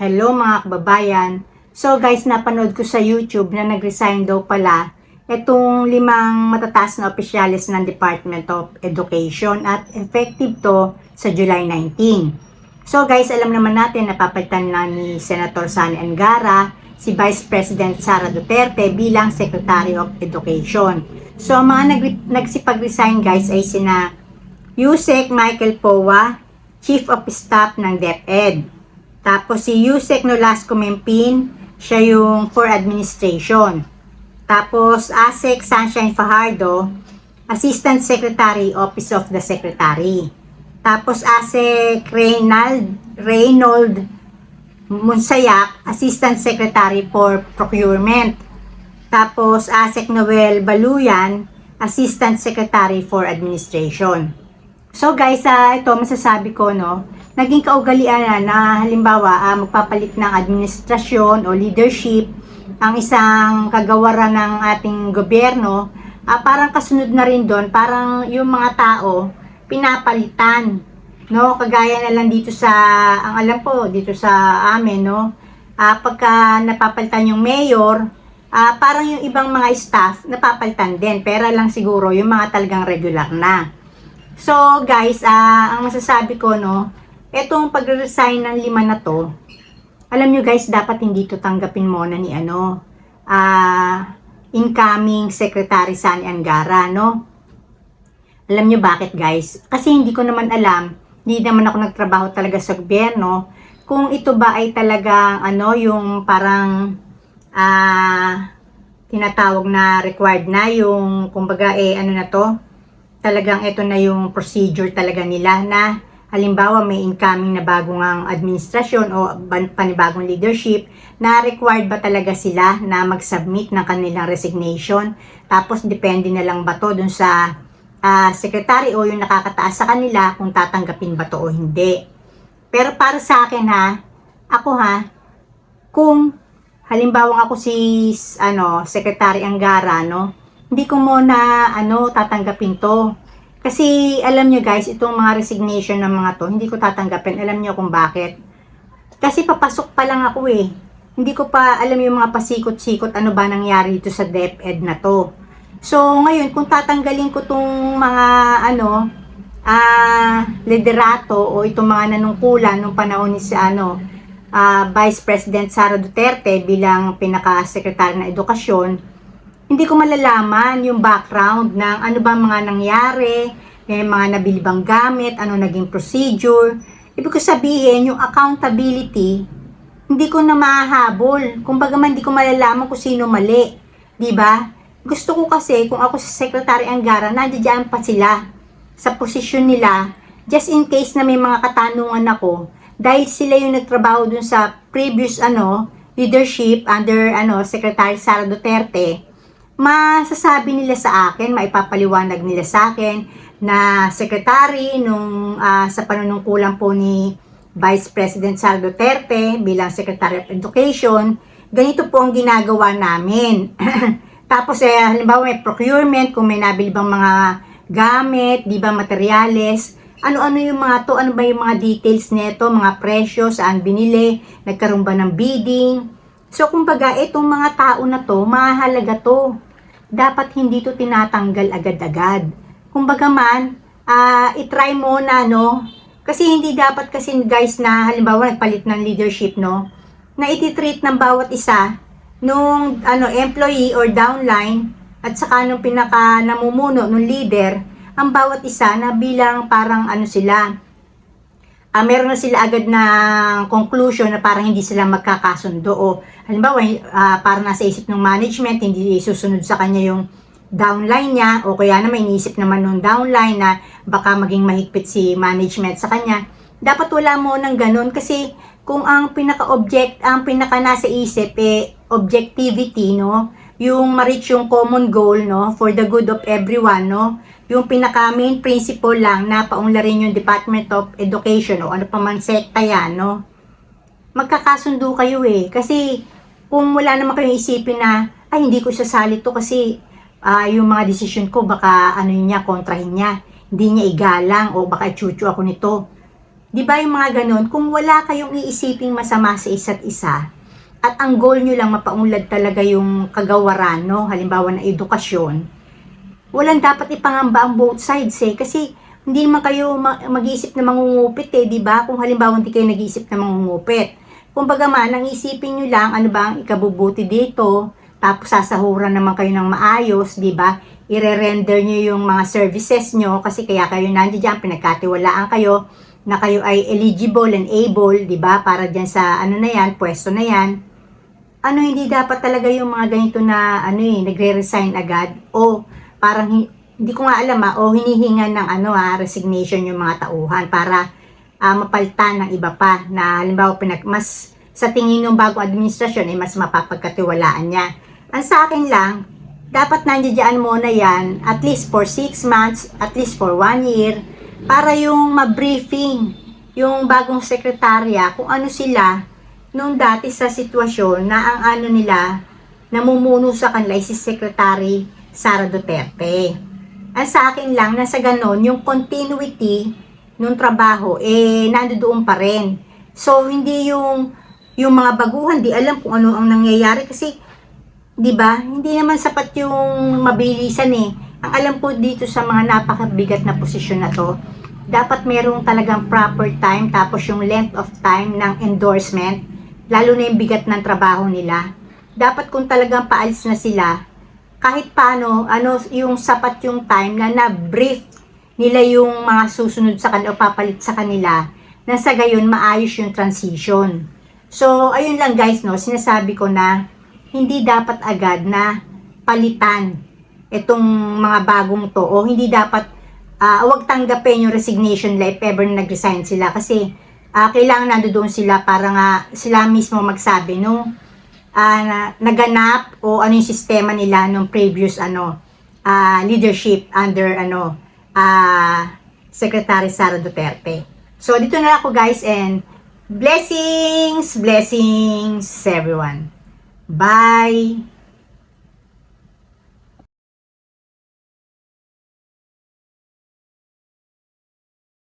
Hello mga kababayan. So guys, napanood ko sa YouTube na nag-resign daw pala itong limang matataas na opisyalis ng Department of Education at effective to sa July 19. So guys, alam naman natin napapalitan na ni Senator Sani Angara si Vice President Sara Duterte bilang Secretary of Education. So ang mga nag- nagsipag-resign guys ay sina Yusek Michael Powa, Chief of Staff ng DepEd. Tapos si Yusek Nolasco Mempin, siya yung for administration. Tapos Asek Sunshine Fajardo, Assistant Secretary, Office of the Secretary. Tapos Asek Reynald, Reynold Munsayak, Assistant Secretary for Procurement. Tapos Asek Noel Baluyan, Assistant Secretary for Administration. So guys, ah, ito masasabi ko no, naging kaugalian na na halimbawa ah, magpapalit ng administrasyon o leadership ang isang kagawaran ng ating gobyerno, ah, parang kasunod na rin doon, parang yung mga tao pinapalitan. No, kagaya na lang dito sa ang alam ko dito sa amin no, ah, pagka napapalitan yung mayor, ah, parang yung ibang mga staff napapalitan din, pera lang siguro yung mga talagang regular na. So, guys, ah, ang masasabi ko, no, etong pag-resign ng lima na to, alam nyo guys, dapat hindi to tanggapin muna ni ano, ah, incoming Secretary Sani Angara, no? Alam nyo bakit guys? Kasi hindi ko naman alam, hindi naman ako nagtrabaho talaga sa gobyerno, kung ito ba ay talagang ano, yung parang ah, tinatawag na required na yung, kumbaga eh, ano na to, talagang ito na yung procedure talaga nila na halimbawa may incoming na bagong ang administrasyon o panibagong leadership na required ba talaga sila na mag-submit ng kanilang resignation? Tapos depende na lang ba to dun sa ah, secretary o yung nakakataas sa kanila kung tatanggapin ba to o hindi? Pero para sa akin ha ako ha kung halimbawa ako si ano secretary Angara no hindi ko muna ano tatanggapin to kasi alam nyo guys, itong mga resignation ng mga to, hindi ko tatanggapin. Alam nyo kung bakit. Kasi papasok pa lang ako eh. Hindi ko pa alam yung mga pasikot-sikot ano ba nangyari dito sa DepEd na to. So ngayon, kung tatanggalin ko tong mga ano, ah, liderato o itong mga nanungkulan nung panahon ni si ano, ah, Vice President Sara Duterte bilang pinaka-secretary ng edukasyon, hindi ko malalaman yung background ng ano ba mga nangyari, may mga nabili bang gamit, ano naging procedure. Ibig ko sabihin, yung accountability, hindi ko na mahahabol. Kumbaga man, hindi ko malalaman kung sino mali. Di ba? Gusto ko kasi, kung ako sa Secretary Angara, nandiyan pa sila sa posisyon nila, just in case na may mga katanungan ako, dahil sila yung nagtrabaho dun sa previous ano, leadership under ano, Secretary Sara Duterte, masasabi nila sa akin, maipapaliwanag nila sa akin na secretary nung ah, sa panunungkulan po ni Vice President Sara Duterte bilang Secretary of Education, ganito po ang ginagawa namin. Tapos eh, halimbawa may procurement, kung may nabili bang mga gamit, di ba materyales, ano-ano yung mga to, ano ba yung mga details nito, mga presyo, saan binili, nagkaroon ba ng bidding. So kumbaga, itong mga tao na to, mahalaga to dapat hindi to tinatanggal agad-agad. Kumbaga man, ah itry mo na, no? Kasi hindi dapat kasi guys na halimbawa nagpalit ng leadership, no? Na ititreat ng bawat isa nung ano employee or downline at saka nung pinaka namumuno nung leader ang bawat isa na bilang parang ano sila ah meron na sila agad na conclusion na parang hindi sila magkakasundo o halimbawa ah, parang nasa isip ng management hindi susunod sa kanya yung downline niya o kaya naman iniisip naman ng downline na baka maging mahigpit si management sa kanya. Dapat wala mo ng ganun kasi kung ang pinaka-object ang pinaka nasa isip eh objectivity no yung ma-reach yung common goal no for the good of everyone no? Yung pinaka main principle lang na paunlarin yung Department of Education o ano pa man sekta yan no? Magkakasundo kayo eh. Kasi kung wala naman kayong isipin na ay hindi ko sasali to kasi ah, yung mga decision ko baka ano niya kontrahin niya hindi niya igalang o baka chuchu ako nito. Di ba yung mga ganun, kung wala kayong iisiping masama sa isa't isa, at ang goal nyo lang mapaunlad talaga yung kagawaran, no? halimbawa na edukasyon, walang dapat ipangamba ang both sides eh. Kasi hindi naman kayo ma- mag-iisip na mangungupit eh, di ba? Kung halimbawa hindi kayo nag-iisip na mangungupit. Kung man, ang isipin nyo lang, ano ba ang ikabubuti dito, tapos sasahuran naman kayo ng maayos, di ba? Ire-render nyo yung mga services nyo kasi kaya kayo nandiyan dyan, pinagkatiwalaan kayo na kayo ay eligible and able, di ba? Para dyan sa ano na yan, pwesto na yan. Ano, hindi dapat talaga yung mga ganito na ano eh, nagre-resign agad o parang hi- hindi ko nga alam ah, o hinihingan ng ano ah, resignation yung mga tauhan para ah, mapalitan ng iba pa na halimbawa pinag mas sa tingin ng bagong administrasyon ay mas mapapagkatiwalaan niya. Ang sa akin lang, dapat nandiyan muna yan at least for 6 months, at least for 1 year para yung ma-briefing yung bagong sekretarya kung ano sila nung dati sa sitwasyon na ang ano nila namumuno sa kanila si Secretary Sara Duterte. Ang sa akin lang, nasa ganon, yung continuity nung trabaho, eh, nandoon pa rin. So, hindi yung, yung mga baguhan, di alam kung ano ang nangyayari kasi, di ba, hindi naman sapat yung mabilisan eh. Ang alam ko dito sa mga napakabigat na posisyon na to, dapat merong talagang proper time, tapos yung length of time ng endorsement, lalo na yung bigat ng trabaho nila. Dapat kung talagang paalis na sila, kahit paano, ano, yung sapat yung time na na-brief nila yung mga susunod sa kanila o papalit sa kanila na sa gayon maayos yung transition. So, ayun lang guys, no, sinasabi ko na hindi dapat agad na palitan itong mga bagong to o hindi dapat ah wag tanggapin yung resignation if ever na nag-resign sila kasi ah, kailangan nandoon sila para nga sila mismo magsabi no ah, na, naganap o ano yung sistema nila nung previous ano ah, leadership under ano ah, Secretary Sara Duterte. So dito na ako guys and blessings, blessings everyone. Bye.